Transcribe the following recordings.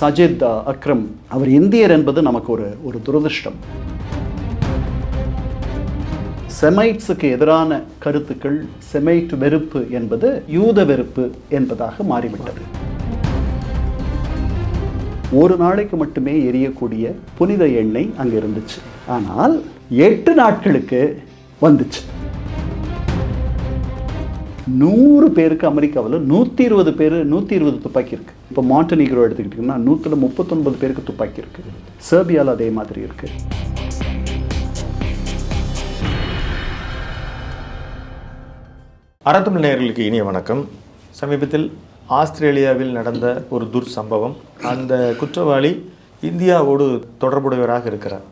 சஜித் அக்ரம் அவர் இந்தியர் என்பது நமக்கு ஒரு ஒரு துரதிர்ஷ்டம். செமைட்ஸுக்கு எதிரான கருத்துக்கள் செமைட் வெறுப்பு என்பது யூத வெறுப்பு என்பதாக மாறிவிட்டது. ஒரு நாளைக்கு மட்டுமே எரியக்கூடிய புனித எண்ணெய் அங்கே இருந்துச்சு ஆனால் எட்டு நாட்களுக்கு வந்துச்சு. நூறு பேருக்கு அமெரிக்காவில் நூற்றி இருபது பேர் நூற்றி இருபது துப்பாக்கி இருக்குது இப்போ மாண்டனிக்ரோ எடுத்துக்கிட்டிங்கன்னா நூற்றில் முப்பத்தொன்பது பேருக்கு துப்பாக்கி இருக்குது சேர்பியாவில் அதே மாதிரி இருக்கு. அறத்தமிழ் நேயர்களுக்கு இனிய வணக்கம். சமீபத்தில் ஆஸ்திரேலியாவில் நடந்த ஒரு துர் சம்பவம் அந்த குற்றவாளி இந்தியாவோடு தொடர்புடையவராக இருக்கிறார்.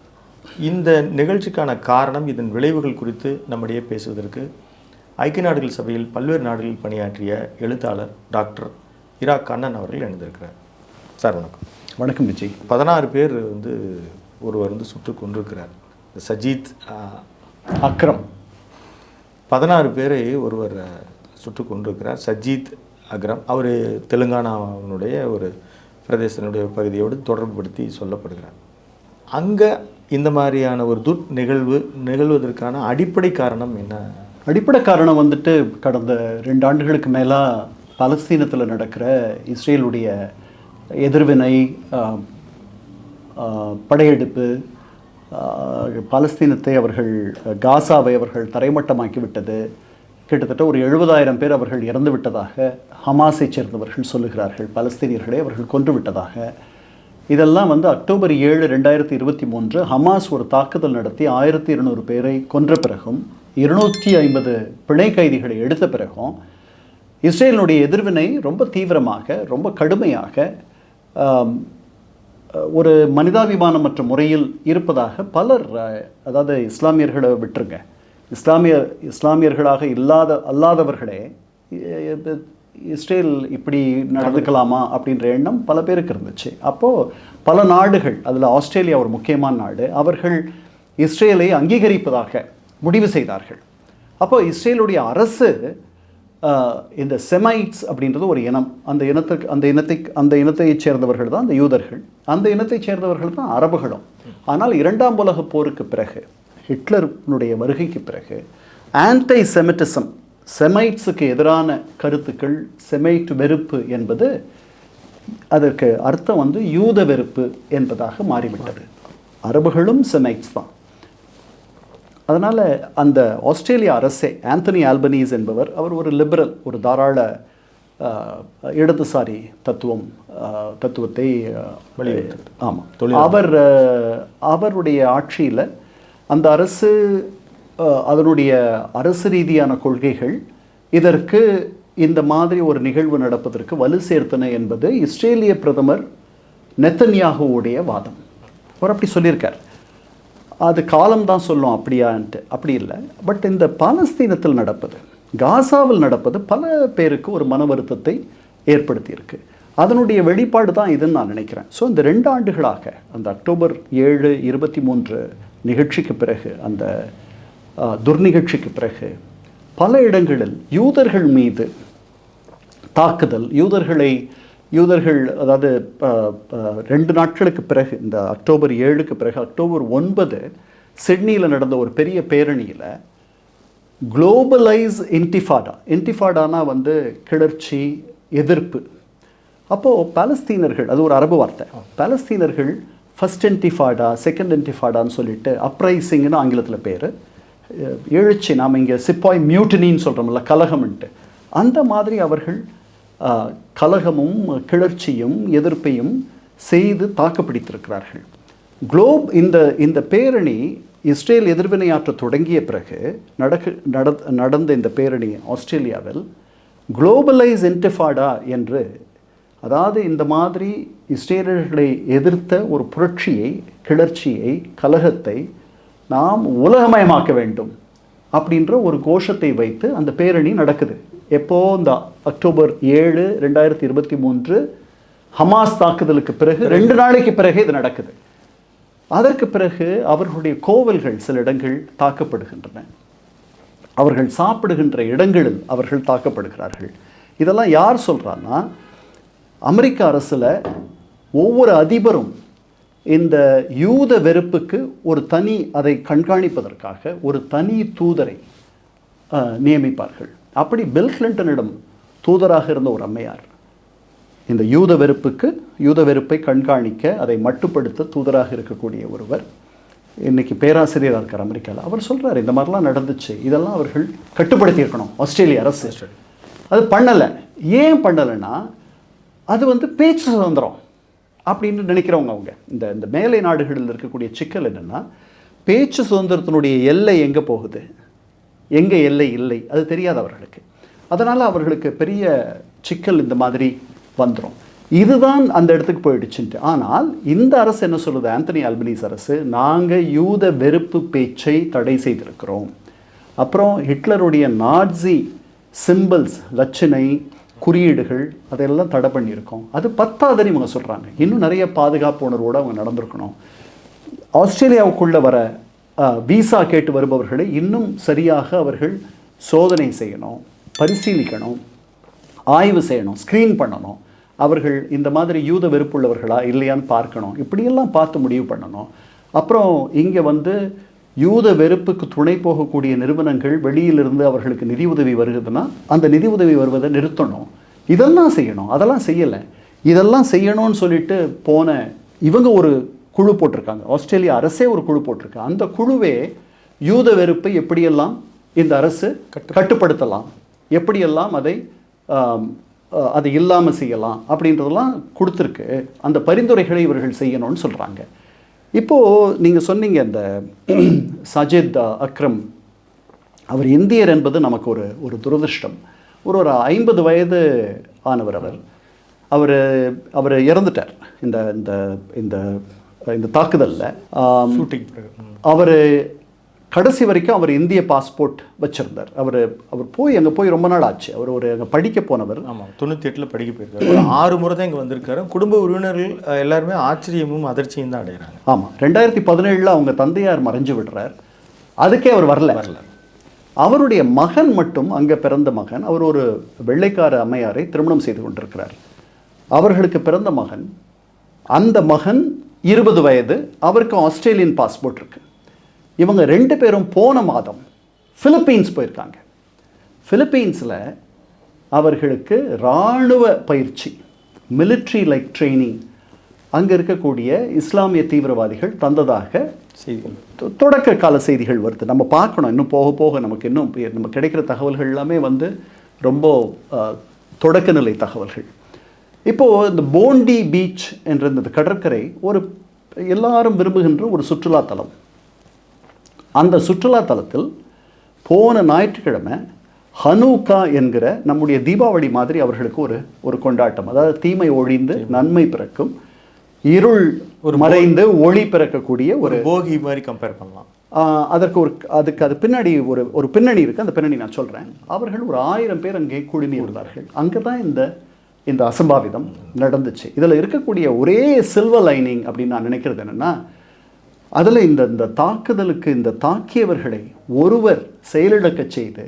இந்த நிகழ்ச்சிக்கான காரணம் இதன் விளைவுகள் குறித்து நம்மிடையே பேசுவதற்கு ஐக்கிய நாடுகள் சபையில் பல்வேறு நாடுகளில் பணியாற்றிய எழுத்தாளர் டாக்டர் இரா கண்ணன் அவர்கள் இணைந்திருக்கிறார். சார் வணக்கம். வணக்கம் விஜய் பதினாறு பேர் வந்து ஒருவர் வந்து சுட்டு கொண்டிருக்கிறார் சஜித் அக்ரம். பதினாறு பேரை ஒருவர் அஹ், சுட்டுக் கொண்டிருக்கிறார் சஜித் அக்ரம். அவர் தெலுங்கானாவினுடைய ஒரு பிரதேசத்தினுடைய பகுதியோடு தொடர்புபடுத்தி சொல்லப்படுகிறார். அங்கே இந்த மாதிரியான ஒரு துர் நிகழ்வு நிகழ்வதற்கான அடிப்படை காரணம் என்ன? அடிப்படை காரணம் வந்துட்டு கடந்த ரெண்டு ஆண்டுகளுக்கு மேலாக பலஸ்தீனத்தில் நடக்கிற இஸ்ரேலுடைய எதிர்வினை படையெடுப்பு பாலஸ்தீனத்தை பலஸ்தீனத்தை அவர்கள் காசாவை அவர்கள் தரைமட்டமாக்கி விட்டது. கிட்டத்தட்ட ஒரு எழுபதாயிரம் பேர் அவர்கள் இறந்து விட்டதாக ஹமாஸை சேர்ந்தவர்கள் சொல்லுகிறார்கள். பலஸ்தீனியர்களை அவர்கள் கொன்று விட்டதாக. இதெல்லாம் வந்து அக்டோபர் ஏழு ரெண்டாயிரத்தி இருபத்தி மூன்று ஹமாஸ் ஒரு தாக்குதல் நடத்தி ஆயிரத்தி இருநூறு பேரை கொன்ற பிறகும் இருநூற்றி ஐம்பது பிணை கைதிகளை எடுத்த பிறகும் இஸ்ரேலினுடைய எதிர்வினை ரொம்ப தீவிரமாக ரொம்ப கடுமையாக ஒரு மனிதாபிமானமற்ற முறையில் இருப்பதாக பலர் அதாவது இஸ்லாமியர்களை விட்டுருங்க. இஸ்லாமிய இஸ்லாமியர்களாக இல்லாத அல்லாதவர்களே இஸ்ரேல் இப்படி நடந்துக்கலாமா அப்படின்ற எண்ணம் பல பேருக்கு இருந்துச்சு. அப்போது பல நாடுகள் அதில் ஆஸ்திரேலியா ஒரு முக்கியமான நாடு அவர்கள் இஸ்ரேலை அங்கீகரிப்பதாக முடிவு செய்தார்கள். அப்போ இஸ்ரேலுடைய அரசு இந்த செமைட்ஸ் அப்படின்றது ஒரு இனம். அந்த இனத்துக்கு அந்த இனத்தை அந்த இனத்தைச் சேர்ந்தவர்கள் தான் அந்த யூதர்கள். அந்த இனத்தைச் சேர்ந்தவர்கள் தான் அரபுகளும். ஆனால் இரண்டாம் உலக போருக்கு பிறகு ஹிட்லருடைய வருகைக்கு பிறகு ஆன்டை செமிட்டிசம் செமைட்ஸுக்கு எதிரான கருத்துக்கள் செமைட் வெறுப்பு என்பது அதற்கு அர்த்தம் வந்து யூத வெறுப்பு என்பதாக மாறிவிட்டது. அரபுகளும் செமைட்ஸ் தான். அதனால் அந்த ஆஸ்திரேலிய அரசே ஆந்தனி ஆல்பனீஸ் என்பவர் அவர் ஒரு லிபரல் ஒரு தாராள இடதுசாரி தத்துவம் தத்துவத்தை ஆமாம் அவர் அவருடைய ஆட்சியில் அந்த அரசு அதனுடைய அரசு ரீதியான கொள்கைகள் இதற்கு இந்த மாதிரி ஒரு நிகழ்வு நடப்பதற்கு வலு சேர்த்தன என்பது இஸ்ரேலிய பிரதமர் நெத்தன்யாகுவுடைய வாதம். அவர் அப்படி சொல்லியிருக்கார். அது காலம்தான் சொல்லும் அப்படியான்ட்டு. அப்படி இல்லை. பட் இந்த பாலஸ்தீனத்தில் நடப்பது காசாவில் நடப்பது பல பேருக்கு ஒரு மன வருத்தத்தை ஏற்படுத்தியிருக்கு. அதனுடைய வெளிப்பாடு தான் இதுன்னு நான் நினைக்கிறேன். ஸோ இந்த ரெண்டு ஆண்டுகளாக அந்த அக்டோபர் ஏழு இருபத்தி மூன்று நிகழ்ச்சிக்கு பிறகு அந்த துர்நிகழ்ச்சிக்கு பிறகு பல இடங்களில் யூதர்கள் மீது தாக்குதல் யூதர்களை யூதர்கள் அதாவது ரெண்டு நாட்களுக்கு பிறகு இந்த அக்டோபர் ஏழுக்கு பிறகு அக்டோபர் ஒன்பது சிட்னியில் நடந்த ஒரு பெரிய பேரணியில் குளோபலைஸ் இன்டிஃபாடா இன்டிஃபாடானா வந்து கிளர்ச்சி எதிர்ப்பு. அப்போது பாலஸ்தீனர்கள் அது ஒரு அரபு வார்த்தை. பாலஸ்தீனர்கள் ஃபர்ஸ்ட் இன்டிஃபாடா செகண்ட் இன்டிஃபாடான்னு சொல்லிட்டு அப்ரைசிங்னு ஆங்கிலத்தில் பேர். எழுச்சி நாம் இங்கே சிப்பாய் மியூட்டினின்னு சொல்கிறோம்ல கலகம்ன்ட்டு. அந்த மாதிரி அவர்கள் கலகமும் கிளர்ச்சியும் எதிர்ப்பையும் செய்து தாக்குப்பிடித்திருக்கிறார்கள். குளோப் இந்த இந்த பேரணி இஸ்ரேல் எதிர்வினையாற்ற தொடங்கிய பிறகு நடக்க நட நடந்த இந்த பேரணி ஆஸ்திரேலியாவில் குளோபலைஸ் இன்டிஃபாடா என்று அதாவது இந்த மாதிரி இஸ்ரேலர்களை எதிர்த்த ஒரு புரட்சியை கிளர்ச்சியை கலகத்தை நாம் உலகமயமாக்க வேண்டும் அப்படின்ற ஒரு கோஷத்தை வைத்து அந்த பேரணி நடக்குது. எப்போ இந்த அக்டோபர் ஏழு ரெண்டாயிரத்தி இருபத்தி மூன்று ஹமாஸ் தாக்குதலுக்கு பிறகு ரெண்டு நாளைக்கு பிறகு இது நடக்குது. அதற்கு பிறகு அவர்களுடைய கோவில்கள் சில இடங்கள் தாக்கப்படுகின்றன. அவர்கள் சாப்பிடுகின்ற இடங்களில் அவர்கள் தாக்கப்படுகிறார்கள். இதெல்லாம் யார் சொல்கிறான்னா அமெரிக்க அரசில் ஒவ்வொரு அதிபரும் இந்த யூத வெறுப்புக்கு ஒரு தனி அதை கண்காணிப்பதற்காக ஒரு தனி தூதரை நியமிப்பார்கள். அப்படி பில் கிளின்டனிடம் தூதராக இருந்த ஒரு அம்மையார். இந்த யூத வெறுப்புக்கு யூத வெறுப்பை கண்காணிக்க அதை மட்டுப்படுத்த தூதராக இருக்கக்கூடிய ஒருவர். இன்றைக்கி பேராசிரியராக இருக்கார் அமெரிக்காவில் அவர் சொல்கிறார் இந்த மாதிரிலாம் நடந்துச்சு. இதெல்லாம் அவர்கள் கட்டுப்படுத்தி இருக்கணும். ஆஸ்திரேலிய அரசு. அது பண்ணலை. ஏன் பண்ணலைன்னா அது வந்து பேச்சு சுதந்திரம் அப்படின்னு நினைக்கிறவங்க அவங்க. இந்த இந்த மேலை நாடுகளில் இருக்கக்கூடிய சிக்கல் என்னென்னா பேச்சு சுதந்திரத்தினுடைய எல்லை எங்கே போகுது? எங்கே எல்லை இல்லை அது தெரியாது அவர்களுக்கு அதனால் அவர்களுக்கு பெரிய சிக்கல் இந்த மாதிரி வந்துடும் இதுதான் அந்த இடத்துக்கு போயிடுச்சுன்ட்டு. ஆனால் இந்த அரசு என்ன சொல்லுது? ஆந்தனி அல்பனீஸ் அரசு நாங்கள் யூத வெறுப்பு பேச்சை தடை செய்திருக்கிறோம். அப்புறம் ஹிட்லருடைய நாட்சி சிம்பிள்ஸ் லட்சணை குறியீடுகள் அதையெல்லாம் தடை பண்ணியிருக்கோம். அது பத்தாதுன்னு இவங்க சொல்கிறாங்க இன்னும் நிறைய பாதுகாப்பு உணர்வோடு அவங்க நடந்திருக்கணும். ஆஸ்திரேலியாவுக்குள்ளே வர விசா கேட்டு வருபவர்களை இன்னும் சரியாக அவர்கள் சோதனை செய்யணும் பரிசீலிக்கணும் ஆய்வு செய்யணும் ஸ்க்ரீன் பண்ணணும். அவர்கள் இந்த மாதிரி யூத வெறுப்புள்ளவர்களா இல்லையான்னு பார்க்கணும். இப்படியெல்லாம் பார்த்து முடிவு பண்ணணும். அப்புறம் இங்கே வந்து யூத வெறுப்புக்கு துணை போகக்கூடிய நிறுவனங்கள் வெளியிலிருந்து அவர்களுக்கு நிதி உதவி வருகுதுன்னா அந்த நிதி உதவி வருவதை நிறுத்தணும். இதெல்லாம் செய்யணும். அதெல்லாம் செய்யலை. இதெல்லாம் செய்யணும்னு சொல்லிட்டு போன இவங்க ஒரு குழு போட்டிருக்காங்க. ஆஸ்திரேலியா அரசே ஒரு குழு போட்டிருக்கு. அந்த குழுவே யூத வெறுப்பை எப்படியெல்லாம் இந்த அரசு கட்டுப்படுத்தலாம்? எப்படியெல்லாம் அதை அதை இல்லாமல் செய்யலாம்? அப்படின்றதெல்லாம் கொடுத்துருக்கு. அந்த பரிந்துரைகளை இவர்கள் செய்யணும்னு சொல்கிறாங்க இப்போது நீங்கள் சொன்னீங்க இந்த சஜித் அக்ரம். அவர் இந்தியர் என்பது நமக்கு ஒரு ஒரு துரதிர்ஷ்டம். ஒரு ஒரு ஐம்பது வயது ஆனவர் அவர். அவர் அவர் இறந்துட்டார். இந்த இந்த இந்த இந்த தாக்குதலில் ஷூட்டிங். அவர் கடைசி வரைக்கும் அவர் இந்திய பாஸ்போர்ட் வச்சிருந்தார். அவர் அவர் போய் அங்கே போய் ரொம்ப நாள் ஆச்சு. அவர் ஒரு அங்கே படிக்க போனவர். ஆமாம் தொண்ணூற்றி எட்டில் படிக்க போயிருக்காரு. ஒரு ஆறு முறை தான் இங்கே வந்திருக்காரு. குடும்ப உறவினர்கள் எல்லாருமே ஆச்சரியமும் அதிர்ச்சியும் தான் அடைகிறாங்க. ஆமாம் ரெண்டாயிரத்தி பதினேழில் அவங்க தந்தையார் மறைஞ்சு விடுறார். அதுக்கே அவர் வரல. வரல. அவருடைய மகன் மட்டும் அங்கே பிறந்த மகன் அவர் ஒரு வெள்ளைக்கார அம்மையாரை திருமணம் செய்து கொண்டிருக்கிறார். அவர்களுக்கு பிறந்த மகன் அந்த மகன் இருபது வயது அவருக்கு ஆஸ்திரேலியன் பாஸ்போர்ட் இருக்கு. இவங்க ரெண்டு பேரும் போன மாதம் பிலிப்பீன்ஸ் போயிருக்காங்க. பிலிப்பீன்ஸில் அவர்களுக்கு இராணுவ பயிற்சி military லைக் ட்ரைனிங் அங்கே இருக்கக்கூடிய இஸ்லாமிய தீவிரவாதிகள் தந்ததாக செய்திகள். தொடக்க கால செய்திகள் வருது. நம்ம பார்க்கணும். இன்னும் போக போக நமக்கு இன்னும் நம்ம கிடைக்கிற தகவல்கள் எல்லாமே வந்து ரொம்ப தொடக்க நிலை தகவல்கள். இப்போது இந்த போண்டி பீச் என்ற இந்த கடற்கரை ஒரு எல்லாரும் விரும்புகின்ற ஒரு சுற்றுலா தலம். அந்த சுற்றுலா தலத்தில் போன ஞாயிற்றுக்கிழமை ஹனூக்கா என்கிற நம்முடைய தீபாவளி மாதிரி அவர்களுக்கு ஒரு ஒரு கொண்டாட்டம். அதாவது தீமை ஒழிந்து நன்மை பிறக்கும் இருள் ஒரு மறைந்து ஒளி பிறக்கக்கூடிய ஒரு போகி மாதிரி கம்பேர் பண்ணலாம். அதற்கு ஒரு அதுக்கு அது பின்னாடி ஒரு ஒரு பின்னணி இருக்குது அந்த பின்னணி நான் சொல்கிறேன் அவர்கள் ஒரு ஆயிரம் பேர் அங்கே குழுமி இருந்தார்கள் அங்கே தான் இந்த இந்த அசம்பாவிதம் நடந்துச்சு. இதில் இருக்கக்கூடிய ஒரே சில்வர் லைனிங் அப்படின்னு நான் நினைக்கிறது என்னென்னா அதில் இந்த இந்த தாக்குதலுக்கு இந்த தாக்கியவர்களை ஒருவர் செயலிழக்கச் செய்து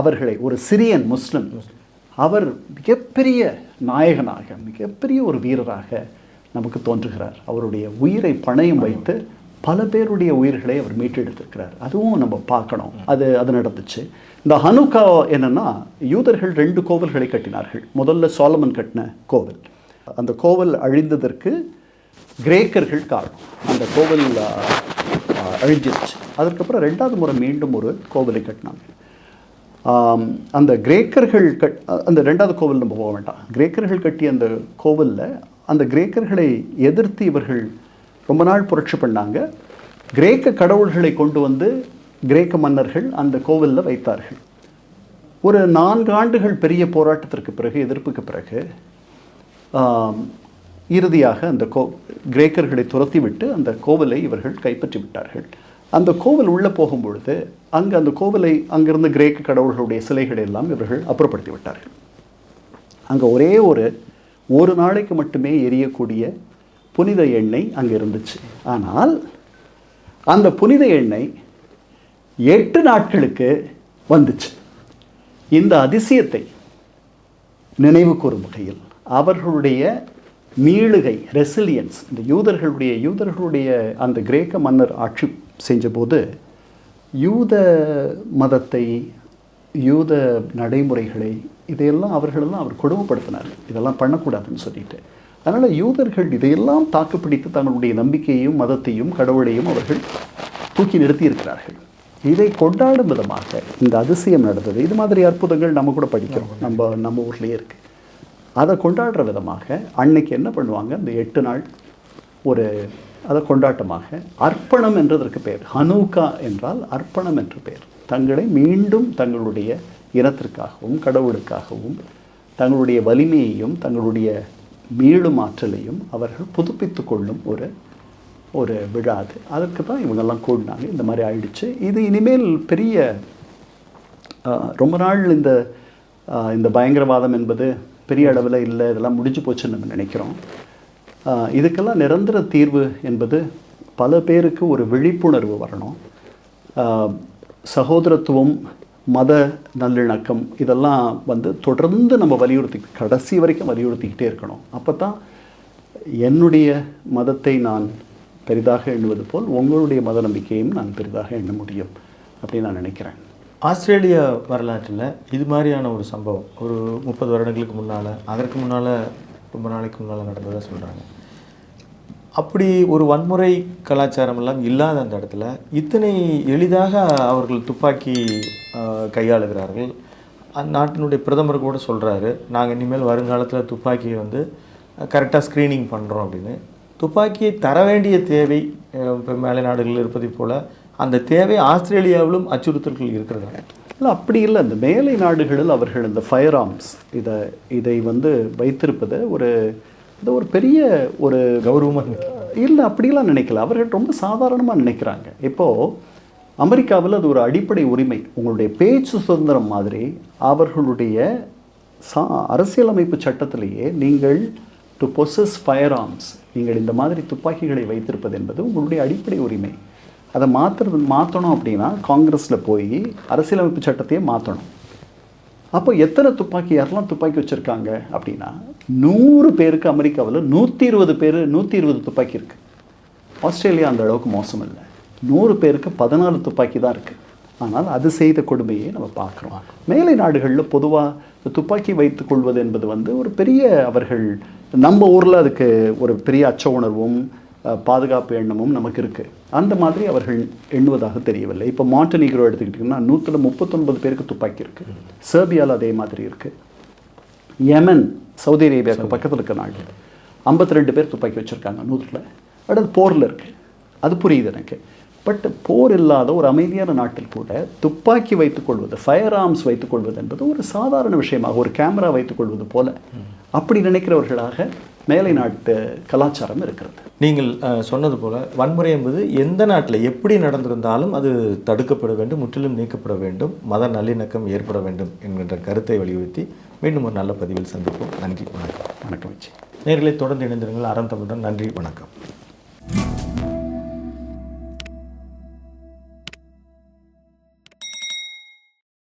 அவர்களை ஒரு சிரியன் முஸ்லிம் அவர் மிகப்பெரிய நாயகனாக மிகப்பெரிய ஒரு வீரராக நமக்கு தோன்றுகிறார். அவருடைய உயிரை பணயம் வைத்து பல பேருடைய உயிர்களை அவர் மீட்டெடுத்திருக்கிறார். அதுவும் நம்ம பார்க்கணும். அது அது நடந்துச்சு. இந்த ஹனுக்கா என்னன்னா யூதர்கள் ரெண்டு கோவில்களை கட்டினார்கள். முதல்ல சோலமன் கட்டின கோவில். அந்த கோவில் அழிந்ததற்கு கிரேக்கர்கள் காரணம். அந்த கோவில் அழிஞ்சிருச்சு. அதுக்கப்புறம் ரெண்டாவது முறை மீண்டும் ஒரு கோவிலை கட்டினாங்க. அந்த கிரேக்கர்கள் கட் அந்த ரெண்டாவது கோவில் நம்ம போக வேண்டாம். கிரேக்கர்கள் கட்டிய அந்த கோவிலில் அந்த கிரேக்கர்களை எதிர்த்து இவர்கள் ரொம்ப நாள் புரட்சி பண்ணாங்க. கிரேக்க கடவுள்களை கொண்டு வந்து கிரேக்க மன்னர்கள் அந்த கோவிலில் வைத்தார்கள். ஒரு நான்கு ஆண்டுகள் பெரிய போராட்டத்திற்கு பிறகு எதிர்ப்புக்கு பிறகு இறுதியாக அந்த கோ கிரேக்கர்களை துரத்தி விட்டு அந்த கோவிலை இவர்கள் கைப்பற்றி விட்டார்கள். அந்த கோவில் உள்ளே போகும்பொழுது அங்கே அந்த கோவிலை அங்கிருந்த கிரேக்க கடவுள்களுடைய சிலைகளை எல்லாம் இவர்கள் அப்புறப்படுத்தி விட்டார்கள். அங்கே ஒரே ஒரு ஒரு நாளைக்கு மட்டுமே எரியக்கூடிய புனித எண்ணெய் அங்கே இருந்துச்சு ஆனால் அந்த புனித எண்ணெய் எட்டு நாட்களுக்கு வந்துச்சு. இந்த அதிசயத்தை நினைவு கூறும் வகையில் அவர்களுடைய மீளுகை ரெசிலியன்ஸ் இந்த யூதர்களுடைய யூதர்களுடைய அந்த கிரேக்க மன்னர் ஆட்சி செஞ்சபோது யூத மதத்தை யூத நடைமுறைகளை இதையெல்லாம் அவர்களெல்லாம் அவர் கொடுமைப்படுத்தினார் இதெல்லாம் பண்ணக்கூடாதுன்னு சொல்லிட்டு. அதனால் யூதர்கள் இதையெல்லாம் தாக்குப்பிடித்து தங்களுடைய நம்பிக்கையையும் மதத்தையும் கடவுளையும் அவர்கள் தூக்கி நிறுத்தி இருக்கிறார்கள் இதை கொண்டாடும் விதமாக இந்த அதிசயம் நடந்தது. இது மாதிரி அற்புதங்கள் நம்ம கூட படிக்கிறோம். நம்ம நம்ம ஊர்லேயே இருக்குது அதை கொண்டாடுற விதமாக அன்னைக்கு என்ன பண்ணுவாங்க? இந்த எட்டு நாள் ஒரு அதை கொண்டாட்டமாக அர்ப்பணம் என்றதற்கு பெயர் ஹனூகா என்றால் அர்ப்பணம் என்று பெயர் தங்களை மீண்டும் தங்களுடைய இனத்திற்காகவும் கடவுளுக்காகவும் தங்களுடைய வலிமையையும் தங்களுடைய மீளும் ஆற்றலையும் அவர்கள் புதுப்பித்து கொள்ளும் ஒரு ஒரு விழா அது. அதற்கு தான் இவங்கெல்லாம் கூடினாங்க. இந்த மாதிரி ஆயிடுச்சு. இது இனிமேல் பெரிய ரொம்ப நாள் இந்த ஆஹ், இந்த பயங்கரவாதம் என்பது பெரிய அளவில் இல்லை. இதெல்லாம் முடிஞ்சு போச்சுன்னு நம்ம நினைக்கிறோம். இதுக்கெல்லாம் நிரந்தர தீர்வு என்பது பல பேருக்கு ஒரு விழிப்புணர்வு வரணும். ஆஹ், சகோதரத்துவம் மத நல்லிணக்கம் இதெல்லாம் வந்து தொடர்ந்து நம்ம வலியுறுத்தி கடைசி வரைக்கும் வலியுறுத்திக்கிட்டே இருக்கணும். அப்போ தான் என்னுடைய மதத்தை நான் பெரிதாக எண்ணுவது போல் உங்களுடைய மத நம்பிக்கையும் நான் பெரிதாக எண்ண முடியும் அப்படின்னு நான் நினைக்கிறேன். ஆஸ்திரேலிய வரலாற்றில் இது மாதிரியான ஒரு சம்பவம் ஒரு முப்பது வருடங்களுக்கு முன்னால் அதற்கு முன்னால் ரொம்ப நாளைக்கு முன்னால் நடந்ததாக சொல்கிறாங்க அப்படி ஒரு வன்முறை கலாச்சாரம் எல்லாம் இல்லாத அந்த இடத்துல இத்தனை எளிதாக அவர்கள் துப்பாக்கி கையாளுகிறார்கள். அந்நாட்டினுடைய பிரதமர் கூட சொல்கிறாரு நாங்கள் இனிமேல் வருங்காலத்தில் துப்பாக்கியை வந்து கரெக்டாக ஸ்க்ரீனிங் பண்ணுறோம் அப்படின்னு. துப்பாக்கியை தர வேண்டிய தேவை இப்போ மேலை நாடுகளில் இருப்பதைப் போல் அந்த தேவை ஆஸ்திரேலியாவிலும் அச்சுறுத்தல்கள் இருக்கிறதா? இல்லை அப்படி இல்லை. இந்த மேலை நாடுகளில் அவர்கள் இந்த ஃபயர் ஆர்ம்ஸ் இதை இதை வந்து வைத்திருப்பது ஒரு இது ஒரு பெரிய ஒரு கௌரவமாக இல்லை அப்படிலாம் நினைக்கல. அவர்கள் ரொம்ப சாதாரணமாக நினைக்கிறாங்க. இப்போது அமெரிக்காவில் அது ஒரு அடிப்படை உரிமை. உங்களுடைய பேச்சு சுதந்திரம் மாதிரி அவர்களுடைய சா அரசியலமைப்பு சட்டத்திலேயே நீங்கள் டு பொசஸ் ஃபயர் ஆர்ம்ஸ் நீங்கள் இந்த மாதிரி துப்பாக்கிகளை வைத்திருப்பது என்பது உங்களுடைய அடிப்படை உரிமை. அதை மாற்றுறது மாற்றணும் அப்படின்னா காங்கிரஸில் போய் அரசியலமைப்பு சட்டத்தையே மாற்றணும் அப்போ எத்தனை துப்பாக்கி யாரெல்லாம் துப்பாக்கி வச்சுருக்காங்க அப்படின்னா நூறு பேருக்கு அமெரிக்காவில் நூற்றி இருபது பேர் நூற்றி இருபது துப்பாக்கி இருக்குது ஆஸ்திரேலியா அந்த அளவுக்கு மோசம் இல்லை. நூறு பேருக்கு பதினாலு துப்பாக்கி தான் இருக்குது ஆனால் அது செய்த கொடுமையை நம்ம பார்க்குறோம். மேலை நாடுகளில் பொதுவாக துப்பாக்கி வைத்துக் கொள்வது என்பது வந்து ஒரு பெரிய அவர்கள் நம்ம ஊரில் அதுக்கு ஒரு பெரிய அச்ச உணர்வும் பாதுகாப்பு எண்ணமும் நமக்கு இருக்குது அந்த மாதிரி அவர்கள் எண்ணுவதாக தெரியவில்லை. இப்போ மாண்டனீக்ரோ எடுத்துக்கிட்டிங்கன்னா நூற்றில் முப்பத்தொன்பது பேருக்கு துப்பாக்கி இருக்குது சேர்பியாவில் அதே மாதிரி இருக்குது யெமன் சவுதி அரேபியாவுக்கு பக்கத்தில் இருக்க நாடு ஐம்பத்தி ரெண்டு பேர் துப்பாக்கி வச்சுருக்காங்க நூற்றில் பட் அது போரில் இருக்குது அது புரியுது எனக்கு பட் போர் இல்லாத ஒரு அமைதியான நாட்டில் கூட துப்பாக்கி வைத்துக்கொள்வது ஃபயர் ஆர்ம்ஸ் வைத்துக்கொள்வது என்பது ஒரு சாதாரண விஷயமாக ஒரு கேமரா வைத்துக்கொள்வது போல அப்படி நினைக்கிறவர்களாக மேலை நாட்டு கலாச்சாரம் இருக்கிறது நீங்கள் சொன்னது போல வன்முறை என்பது எந்த நாட்டில் எப்படி நடந்திருந்தாலும் அது தடுக்கப்பட வேண்டும் முற்றிலும் நீக்கப்பட வேண்டும் மத நல்லிணக்கம் ஏற்பட வேண்டும் என்கின்ற கருத்தை வலியுறுத்தி மீண்டும் ஒரு நல்ல பதிவில் சந்திப்போம். நன்றி வணக்கம். வணக்கம் வச்சு நேர்களை தொடர்ந்து இணைந்திருங்கள். அறம் தமிழுடன் நன்றி வணக்கம்.